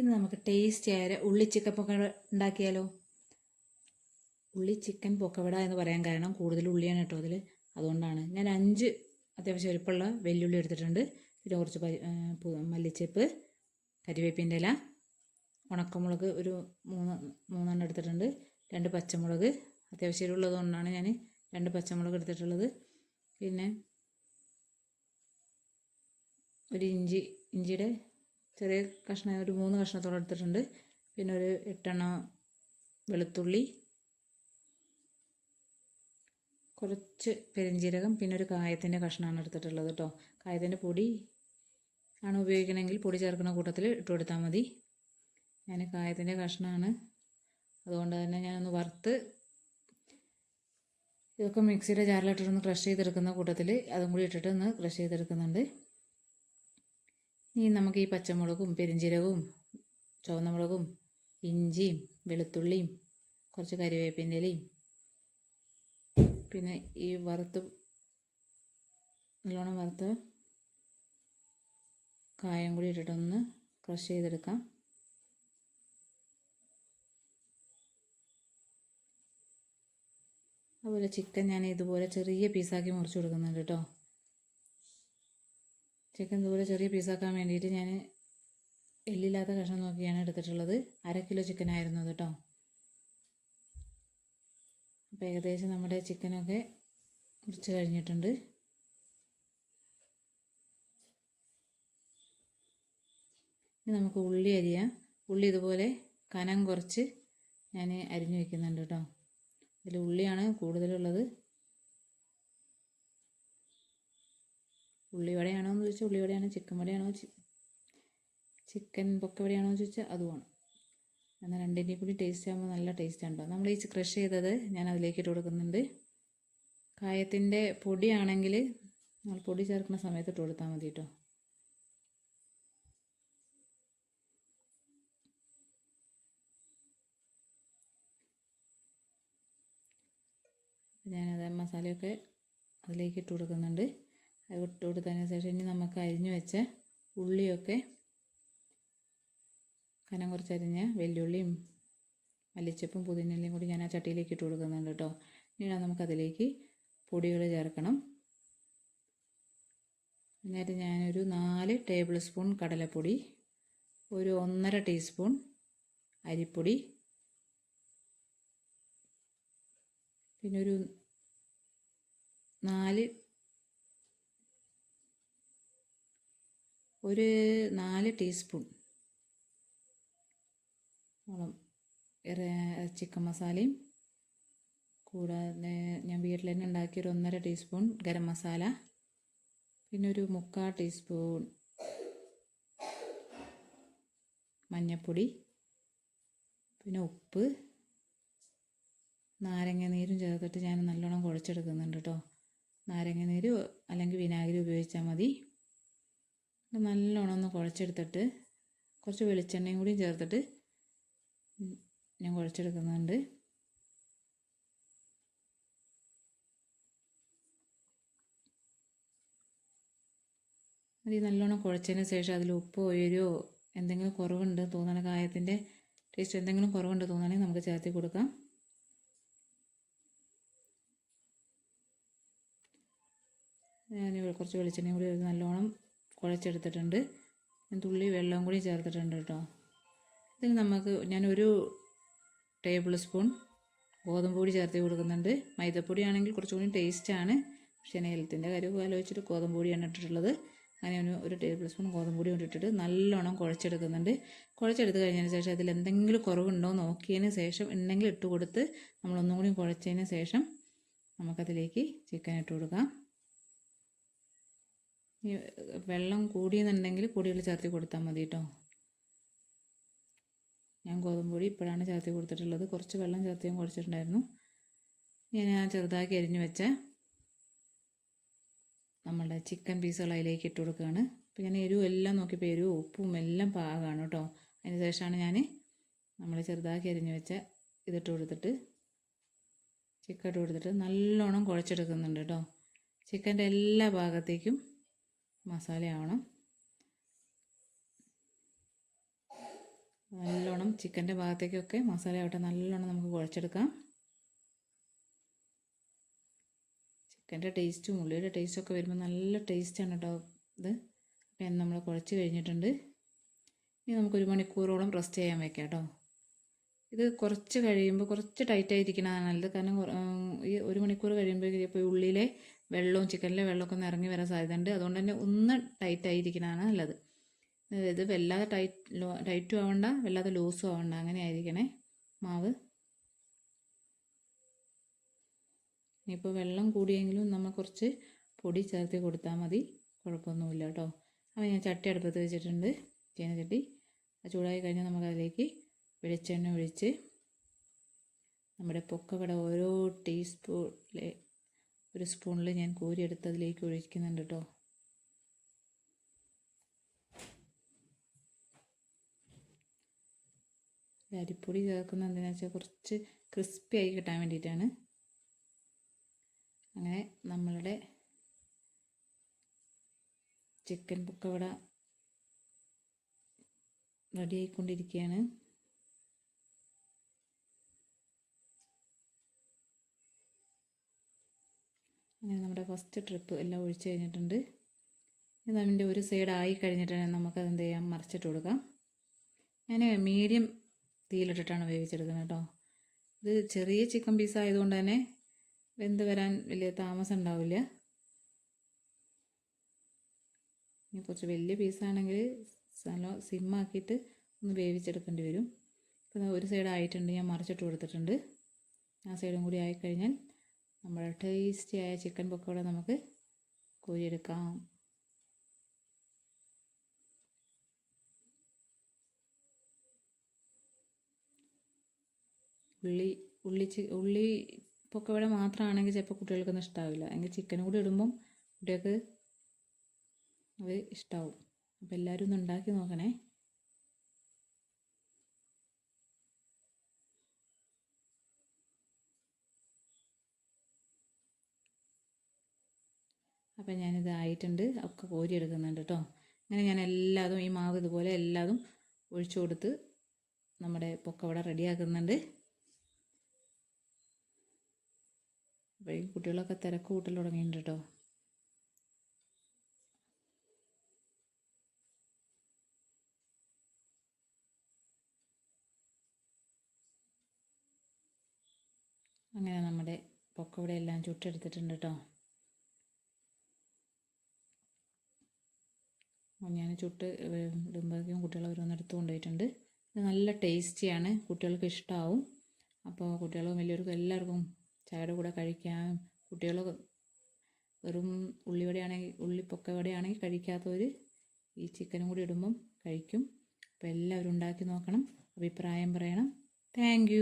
ഇന്ന് നമുക്ക് ടേസ്റ്റി ആയ ഉള്ളി ചിക്കൻ പൊക്കവട ഉണ്ടാക്കിയാലോ? ഉള്ളി ചിക്കൻ പൊക്കവട എന്ന് പറയാൻ കാരണം കൂടുതൽ ഉള്ളിയാണ് കേട്ടോ അതിൽ അതുകൊണ്ടാണ്. ഞാൻ അഞ്ച് അത്യാവശ്യം എളുപ്പമുള്ള വെല്ലുള്ളി എടുത്തിട്ടുണ്ട്. പിന്നെ കുറച്ച് മല്ലിച്ചപ്പ് കരിവേപ്പിന്റെ ഇല ഉണക്കമുളക് ഒരു മൂന്ന് മൂന്നെണ്ണം എടുത്തിട്ടുണ്ട്. രണ്ട് പച്ചമുളക് അത്യാവശ്യം എരിവുള്ളത് കൊണ്ടാണ് ഞാൻ രണ്ട് പച്ചമുളക് എടുത്തിട്ടുള്ളത്. പിന്നെ ഒരു ഇഞ്ചി ഇഞ്ചിയുടെ ചെറിയ കഷ്ണം ഒരു മൂന്ന് കഷ്ണത്തോളം എടുത്തിട്ടുണ്ട്. പിന്നെ ഒരു എട്ടെണ്ണം വെളുത്തുള്ളി കുറച്ച് പെരിഞ്ജീരകം പിന്നെ ഒരു കായത്തിന്റെ കഷ്ണമാണ് എടുത്തിട്ടുള്ളത് കേട്ടോ. കായത്തിന്റെ പൊടി ആണ് ഉപയോഗിക്കണമെങ്കിൽ പൊടി ചേർക്കുന്ന കൂട്ടത്തിൽ ഇട്ട് കൊടുത്താൽ മതി. ഞാൻ കായത്തിന്റെ കഷ്ണമാണ് അതുകൊണ്ട് തന്നെ ഞാനൊന്ന് വറുത്ത് ഇതൊക്കെ മിക്സിയുടെ ജാറിലിട്ടിട്ടൊന്ന് ക്രഷ് ചെയ്തെടുക്കുന്ന കൂട്ടത്തിൽ അതും കൂടി ഇട്ടിട്ട് ഒന്ന് ക്രഷ് ചെയ്തെടുക്കുന്നുണ്ട്. ഇനി നമുക്ക് ഈ പച്ചമുളകും പെരിഞ്ചീരകവും ചുവന്ന മുളകും ഇഞ്ചിയും വെളുത്തുള്ളിയും കുറച്ച് കരിവേപ്പിന്റെ ഇലയും പിന്നെ ഈ വറുത്ത് നല്ലോണം വറുത്ത് കായം കൂടി ഇട്ടിട്ടൊന്ന് ക്രഷ് ചെയ്തെടുക്കാം. അതുപോലെ ചിക്കൻ ഞാൻ ഇതുപോലെ ചെറിയ പീസാക്കി മുറിച്ച് കൊടുക്കുന്നുണ്ട് കേട്ടോ. ചിക്കൻ ഇതുപോലെ ചെറിയ പീസാക്കാൻ വേണ്ടിയിട്ട് ഞാൻ എല്ലില്ലാത്ത കഷ്ണം നോക്കിയാണ് എടുത്തിട്ടുള്ളത്. അര കിലോ ചിക്കൻ ആയിരുന്നു കേട്ടോ അപ്പോൾ ഏകദേശം നമ്മുടെ ചിക്കനൊക്കെ മുറിച്ച് കഴിഞ്ഞിട്ടുണ്ട്. ഇനി നമുക്ക് ഉള്ളി അരിയാം. ഉള്ളി ഇതുപോലെ കനം കുറച്ച് ഞാൻ അരിഞ്ഞു വയ്ക്കുന്നുണ്ട് കേട്ടോ ഇതിൽ ഉള്ളിയാണ് കൂടുതലുള്ളത്. ഉള്ളിവടയാണോ എന്ന് ചോദിച്ചാൽ ഉള്ളിവടയാണ് ചിക്കൻ വടയാണോ ചിക്കൻ പൊക്കവടയാണോ എന്ന് ചോദിച്ചാൽ അതുമാണ് എന്നാൽ രണ്ടിന്റെയും കൂടി ടേസ്റ്റ് ആകുമ്പോൾ നല്ല ടേസ്റ്റ് ഉണ്ടോ നമ്മൾ ഈ ക്രഷ് ചെയ്തത് ഞാൻ അതിലേക്ക് ഇട്ട് കൊടുക്കുന്നുണ്ട്. കായത്തിന്റെ പൊടിയാണെങ്കിൽ നമ്മൾ പൊടി ചേർക്കുന്ന സമയത്ത് ഇട്ട് കൊടുത്താൽ മതി കേട്ടോ ഞാനത് മസാലയൊക്കെ അതിലേക്ക് ഇട്ട് കൊടുക്കുന്നുണ്ട്. അത് ഇട്ട് കൊടുത്തതിന് ശേഷം ഇനി നമുക്ക് അരിഞ്ഞു വെച്ച ഉള്ളിയൊക്കെ കനം കുറച്ചരിഞ്ഞ് വെല്ലുള്ളിയും മല്ലിച്ചപ്പും പുതിനയിലയും കൂടി ഞാൻ ആ ചട്ടിയിലേക്ക് ഇട്ട് കൊടുക്കുന്നുണ്ട് കേട്ടോ. ഇനി നമുക്കതിലേക്ക് പൊടികൾ ചേർക്കണം. എന്നിട്ട് ഞാനൊരു നാല് ടേബിൾ സ്പൂൺ കടലപ്പൊടി ഒരു ഒന്നര ടീസ്പൂൺ അരിപ്പൊടി പിന്നെ ഒരു നാല് ഒരു നാല് ടീസ്പൂൺ മുളം ചിക്കൻ മസാലയും കൂടാതെ ഞാൻ വീട്ടിൽ തന്നെ ഉണ്ടാക്കിയ ഒരു ഒന്നര ടീസ്പൂൺ ഗരം മസാല പിന്നെ ഒരു മുക്കാൽ ടീസ്പൂൺ മഞ്ഞൾപ്പൊടി പിന്നെ ഉപ്പ് നാരങ്ങ നീരും ചേർത്തിട്ട് ഞാൻ നല്ലോണം കുഴച്ചെടുക്കുന്നുണ്ട് കേട്ടോ നാരങ്ങ നീര് അല്ലെങ്കിൽ വിനാഗിരി ഉപയോഗിച്ചാൽ മതി. നല്ലോണം ഒന്ന് കുഴച്ചെടുത്തിട്ട് കുറച്ച് വെളിച്ചെണ്ണയും കൂടി ചേർത്തിട്ട് ഞാൻ കുഴച്ചെടുക്കുന്നുണ്ട്. അത് നല്ലോണം കുഴച്ചതിന് ശേഷം അതിൽ ഉപ്പ് ഉയരോ എന്തെങ്കിലും കുറവുണ്ട് തോന്നണ കായത്തിന്റെ ടേസ്റ്റ് എന്തെങ്കിലും കുറവുണ്ട് തോന്നുകയാണെങ്കിൽ നമുക്ക് ചേർത്തി കൊടുക്കാം. ഞാൻ കുറച്ച് വെളിച്ചെണ്ണയും കൂടി നല്ലോണം കുഴച്ചെടുത്തിട്ടുണ്ട് തുള്ളി വെള്ളവും കൂടി ചേർത്തിട്ടുണ്ട് കേട്ടോ. ഇതിന് നമുക്ക് ഞാനൊരു ടേബിൾ സ്പൂൺ ഗോതമ്പ് പൊടി ചേർത്ത് കൊടുക്കുന്നുണ്ട്. മൈദപ്പൊടി ആണെങ്കിൽ കുറച്ചുകൂടി ടേസ്റ്റാണ് പക്ഷേ ഞാൻ ഹെൽത്തിന്റെ കാര്യം ആലോചിച്ചിട്ട് ഗോതമ്പ് പൊടിയാണ് ഇട്ടിട്ടുള്ളത്. അങ്ങനെ ഒരു ടേബിൾ സ്പൂൺ ഗോതമ്പ് പൊടി ഇട്ടിട്ട് നല്ലോണം കുഴച്ചെടുക്കുന്നുണ്ട്. കുഴച്ചെടുത്ത് കഴിഞ്ഞതിന് ശേഷം അതിൽ എന്തെങ്കിലും കുറവുണ്ടോ നോക്കിയതിന് ശേഷം ഉണ്ടെങ്കിൽ ഇട്ട് കൊടുത്ത് നമ്മളൊന്നും കൂടി കുഴച്ചതിന് ശേഷം നമുക്കതിലേക്ക് ചിക്കൻ ഇട്ട് കൊടുക്കാം. വെള്ളം കൂടിയെന്നുണ്ടെങ്കിൽ പൊടികൾ ചേർത്ത് കൊടുത്താൽ മതി കേട്ടോ ഞാൻ ഗോതമ്പ് പൊടി ഇപ്പോഴാണ് ചേർത്ത് കൊടുത്തിട്ടുള്ളത്. കുറച്ച് വെള്ളം ചേർത്ത് ഞാൻ ഞാൻ ആ ചെറുതാക്കി അരിഞ്ഞു വെച്ച നമ്മളുടെ ചിക്കൻ പീസുകൾ അതിലേക്ക് ഇട്ട് കൊടുക്കുകയാണ്. അപ്പോൾ ഞാൻ എരിവും എല്ലാം നോക്കിയപ്പോൾ എരിവും ഉപ്പും എല്ലാം പാകമാണ് കേട്ടോ അതിന് ശേഷമാണ് ഞാൻ നമ്മൾ ചെറുതാക്കി അരിഞ്ഞു വെച്ച ഇതിട്ട് കൊടുത്തിട്ട് ചിക്കൻ ഇട്ട് കൊടുത്തിട്ട് നല്ലോണം കുഴച്ചെടുക്കുന്നുണ്ട് കേട്ടോ ചിക്കന്റെ എല്ലാ ഭാഗത്തേക്കും മസാല ആവണം നല്ലോണം ചിക്കന്റെ ഭാഗത്തേക്കൊക്കെ മസാല ആവട്ടെ നല്ലോണം നമുക്ക് കുഴച്ചെടുക്കാം. ചിക്കന്റെ ടേസ്റ്റും ഉള്ളിയുടെ ടേസ്റ്റൊക്കെ വരുമ്പോൾ നല്ല ടേസ്റ്റാണ് കേട്ടോ ഇത്. അപ്പം നമ്മൾ കുഴച്ച് കഴിഞ്ഞിട്ടുണ്ട്. ഇനി നമുക്കൊരു മണിക്കൂറോളം റെസ്റ്റ് ചെയ്യാൻ വയ്ക്കാം കേട്ടോ ഇത് കുറച്ച് കഴിയുമ്പോൾ കുറച്ച് ടൈറ്റ് ആയിരിക്കണതാണ് നല്ലത്. കാരണം ഈ ഒരു മണിക്കൂർ കഴിയുമ്പോൾ ഇപ്പോൾ ഉള്ളിലെ വെള്ളവും ചിക്കനിലെ വെള്ളമൊക്കെ ഒന്ന് ഇറങ്ങി വരാൻ സാധ്യതയുണ്ട്. അതുകൊണ്ട് തന്നെ ഒന്ന് ടൈറ്റ് ആയിരിക്കണതാണ് നല്ലത്. ഇത് വല്ലാതെ ടൈറ്റ് ലോ ടൈറ്റും ആവണ്ട വല്ലാതെ ലൂസും ആവണ്ട. അങ്ങനെ ആയിരിക്കണേ മാവ്. ഇനിയിപ്പോൾ വെള്ളം കൂടിയെങ്കിലും നമ്മൾ കുറച്ച് പൊടി ചേർത്ത് കൊടുത്താൽ മതി. കുഴപ്പമൊന്നുമില്ല കേട്ടോ. അപ്പോൾ ഞാൻ ചട്ടി അടുപ്പത്ത് വെച്ചിട്ടുണ്ട്. ചീനച്ചട്ടി ചൂടായി കഴിഞ്ഞാൽ നമുക്കതിലേക്ക് വെളിച്ചെണ്ണ ഒഴിച്ച് നമ്മുടെ പൊക്കവട ഓരോ ടീസ്പൂണിലെ ഒരു സ്പൂണിൽ ഞാൻ കോരിയെടുത്ത് അതിലേക്ക് ഒഴിക്കുന്നുണ്ട് കേട്ടോ അരിപ്പൊടി ചേർക്കുന്നത് എന്തിനാ വെച്ചാൽ കുറച്ച് ക്രിസ്പി ആയി കിട്ടാൻ വേണ്ടിയിട്ടാണ് അങ്ങനെ നമ്മളുടെ ചിക്കൻ പൊക്കവട റെഡി ആയിക്കൊണ്ടിരിക്കുകയാണ് അങ്ങനെ നമ്മുടെ ഫസ്റ്റ് ട്രിപ്പ് എല്ലാം ഒഴിച്ച് കഴിഞ്ഞിട്ടുണ്ട്. അതിന്റെ ഒരു സൈഡ് ആയി കഴിഞ്ഞിട്ട് നമുക്കത് എന്ത് ചെയ്യാം? മറിച്ചിട്ട് കൊടുക്കാം. ഞാൻ മീഡിയം തീയിലിട്ടിട്ടാണ് വേവിച്ചെടുക്കുന്നത് കേട്ടോ. ഇത് ചെറിയ ചിക്കൻ പീസ് ആയതുകൊണ്ട് തന്നെ വെന്ത് വരാൻ വലിയ താമസം ഉണ്ടാവില്ല. ഇനി കുറച്ച് വലിയ പീസാണെങ്കിൽ സ്ഥലം സിമ്മാക്കിയിട്ട് ഒന്ന് വേവിച്ചെടുക്കേണ്ടി വരും. ഇപ്പോൾ ഒരു സൈഡ് ആയിട്ടുണ്ട് ഞാൻ മറിച്ചിട്ട് കൊടുത്തിട്ടുണ്ട്. ആ സൈഡും കൂടി ആയിക്കഴിഞ്ഞാൽ നമ്മുടെ ടേസ്റ്റി ആയ ചിക്കൻ പക്കോട നമുക്ക് കോരിയെടുക്കാം. ഉള്ളി ഉള്ളി ഉള്ളി പൊക്കവട മാത്രമാണെങ്കിൽ ചിലപ്പോൾ കുട്ടികൾക്കൊന്നും ഇഷ്ടാവില്ല. എങ്കിൽ ചിക്കൻ കൂടി ഇടുമ്പം കുട്ടികൾക്ക് അത് ഇഷ്ടാവും. അപ്പോൾ എല്ലാവരും ഒന്ന് ഉണ്ടാക്കി നോക്കണേ. അപ്പം ഞാനിത് ആയിട്ടുണ്ട്. ഒക്കെ കോരി എടുക്കുന്നുണ്ട് കേട്ടോ അങ്ങനെ ഞാൻ എല്ലാതും ഈ മാവ് ഇതുപോലെ എല്ലാതും ഒഴിച്ചു കൊടുത്ത് നമ്മുടെ പൊക്കവട റെഡിയാക്കുന്നുണ്ട്. അപ്പോൾ ഈ കുട്ടികളൊക്കെ തിരക്ക് കൂട്ടൽ തുടങ്ങിയിട്ടുണ്ട് കേട്ടോ അങ്ങനെ നമ്മുടെ പൊക്കവട എല്ലാം ചുട്ടെടുത്തിട്ടുണ്ട് കേട്ടോ ഞാൻ ചുട്ട് ഇടുമ്പോഴേക്കും കുട്ടികൾ ഓരോന്നെടുത്ത് കൊണ്ടുപോയിട്ടുണ്ട്. ഇത് നല്ല ടേസ്റ്റിയാണ്. കുട്ടികൾക്ക് ഇഷ്ടമാവും അപ്പോൾ കുട്ടികളും വലിയവർക്കും എല്ലാവർക്കും ചായയുടെ കൂടെ കഴിക്കാൻ കുട്ടികൾ വെറും ഉള്ളിവടയാണെങ്കിൽ ഉള്ളി പൊക്കവടയാണെങ്കിൽ കഴിക്കാത്തവർ ഈ ചിക്കനും കൂടി ഇടുമ്പം കഴിക്കും. അപ്പോൾ എല്ലാവരും ഉണ്ടാക്കി നോക്കണം. അഭിപ്രായം പറയണം. താങ്ക്